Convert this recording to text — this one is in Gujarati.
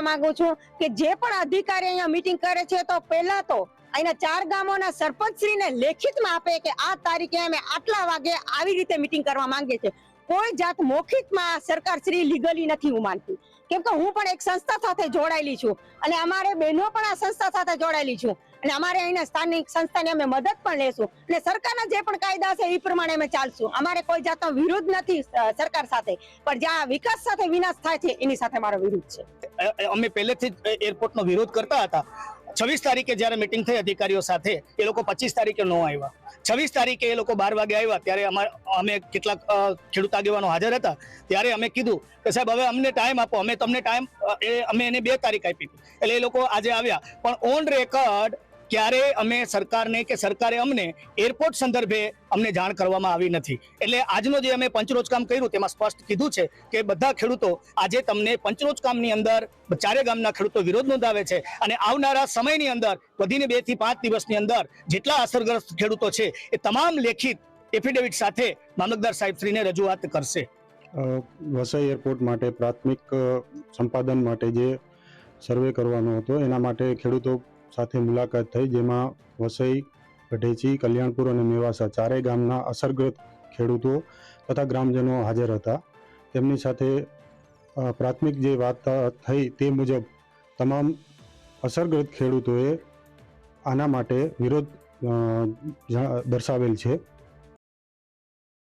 કહેવા માંગુ છું કે જે પણ અધિકારી અહીંયા મીટિંગ કરે છે, તો પહેલા તો અહીંના ચાર ગામોના સરપંચશ્રીને લેખિતમાં આપે કે આ તારીખે અમે આટલા વાગે આવી રીતે મીટિંગ કરવા માંગે છે કોઈ જાત મૌખિકમાં સરકાર શ્રી લીગલી નથી હું માનતી. કેમ કે હું પણ એક સંસ્થા સાથે જોડાયેલી છું અને અમારે બહેનો પણ આ સંસ્થા સાથે જોડાયેલી છું. અને અમારે અહીંના સ્થાનિક સંસ્થાની અમે મદદ પણ લેશું. અને સરકારના જે પણ કાયદા છે એ પ્રમાણે અમે ચાલશું. અમારે કોઈ જાતનો વિરોધ નથી સરકાર સાથે. પણ જ્યાં વિકાસ સાથે વિનાશ થાય છે, એની સાથે મારો વિરોધ છે. અમે પહેલેથી જ એરપોર્ટનો વિરોધ કરતા હતા. છવ્વીસ તારીખે જ્યારે મિટિંગ થઈ, અધિકારીઓ સાથે, એ લોકો પચીસ તારીખે ન આવ્યા. છવ્વીસ તારીખે એ લોકો બાર વાગે આવ્યા. ત્યારે અમારે અમે કેટલાક ખેડૂત આગેવાનો હાજર હતા. ત્યારે અમે કીધું કે સાહેબ, હવે અમને ટાઈમ આપો. અમે તમને ટાઈમ એ, અમે એને બે તારીખ આપી. એટલે એ લોકો આજે આવ્યા. પણ ઓન રેકર્ડ ક્યારે અમે સરકારને કે સરકારે અમને એરપોર્ટ સંદર્ભે અમને જાણ કરવામાં આવી નથી. એટલે આજનો જે અમે પંચરોજ કામ કર્યું, તેમાં સ્પષ્ટ કીધું છે કે બધા ખેડૂતો આજે તમને પંચરોજ કામની અંદર ચારે ગામના ખેડૂતો વિરોધ નોંધાવે છે અને આવનારા સમયની અંદર, વધીને બેથી પાંચ દિવસની અંદર જેટલા અસરગ્રસ્ત ખેડૂતો છે એ તમામ લેખિત એફિડેવિટ સાથે મામલતદાર સાહેબશ્રીને રજૂઆત કરશે. વસઈ એરપોર્ટ માટે પ્રાથમિક સંપાદન માટે જે સર્વે કરવાનો હતો, એના માટે ખેડૂતો સાથે મુલાકાત થઈ, જેમાં વસઈ ગઢેચી કલ્યાણપુર અને મેવાસા ચારેય ગામના અસરગ્રસ્ત ખેડૂતો તથા ગ્રામજનો હાજર હતા. તેમની સાથે પ્રાથમિક જે વાત થઈ તે મુજબ તમામ અસરગ્રસ્ત ખેડૂતોએ આના માટે વિરોધ દર્શાવેલ છે.